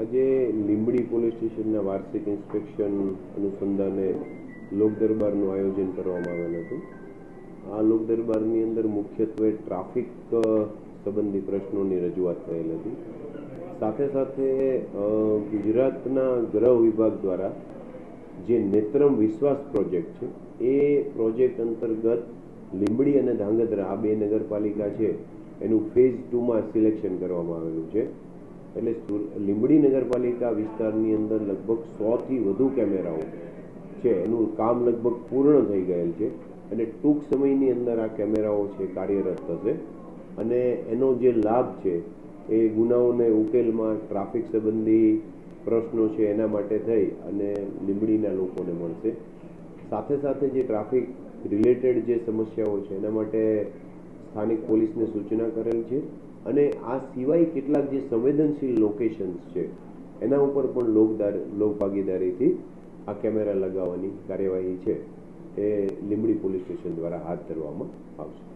આજે લીંબડી પોલીસ સ્ટેશનના વાર્ષિક ઇન્સ્પેક્શન અનુસંધાને લોક દરબારનું આયોજન કરવામાં આવેલ હતું. આ લોક દરબારની અંદર મુખ્યત્વે ટ્રાફિક સંબંધી પ્રશ્નોની રજૂઆત થયેલ હતી. સાથે સાથે ગુજરાતના ગ્રહ વિભાગ દ્વારા જે નેત્રમ વિશ્વાસ પ્રોજેક્ટ છે, એ પ્રોજેક્ટ અંતર્ગત લીંબડી અને ધાંગધ્રા, આ બે નગરપાલિકા છે એનું ફેઝ ટુમાં સિલેક્શન કરવામાં આવેલું છે. એટલે લીંબડી નગરપાલિકા વિસ્તારની અંદર લગભગ સોથી વધુ કેમેરાઓ છે. એનું કામ લગભગ પૂર્ણ થઈ ગયેલ છે. અને ટૂંક સમયની અંદર આ કેમેરાઓ છે કાર્યરત થશે. અને એનો જે લાભ છે એ ગુનાઓને ઉકેલમાં ટ્રાફિક સંબંધી પ્રશ્નો છે એના માટે થઈ અને લીંબડીના લોકોને મળશે. સાથે સાથે જે ટ્રાફિક રિલેટેડ જે સમસ્યાઓ છે એના માટે સ્થાનિક પોલીસને સૂચના કરેલ છે અને આ સિવાય કેટલાક જે સંવેદનશીલ લોકેશન્સ છે, એના ઉપર પણ લોકદાર, લોકભાગીદારીથી આ કેમેરા લગાવવાની કાર્યવાહી છે એ લીંબડી પોલીસ સ્ટેશન દ્વારા હાથ ધરવામાં આવશે.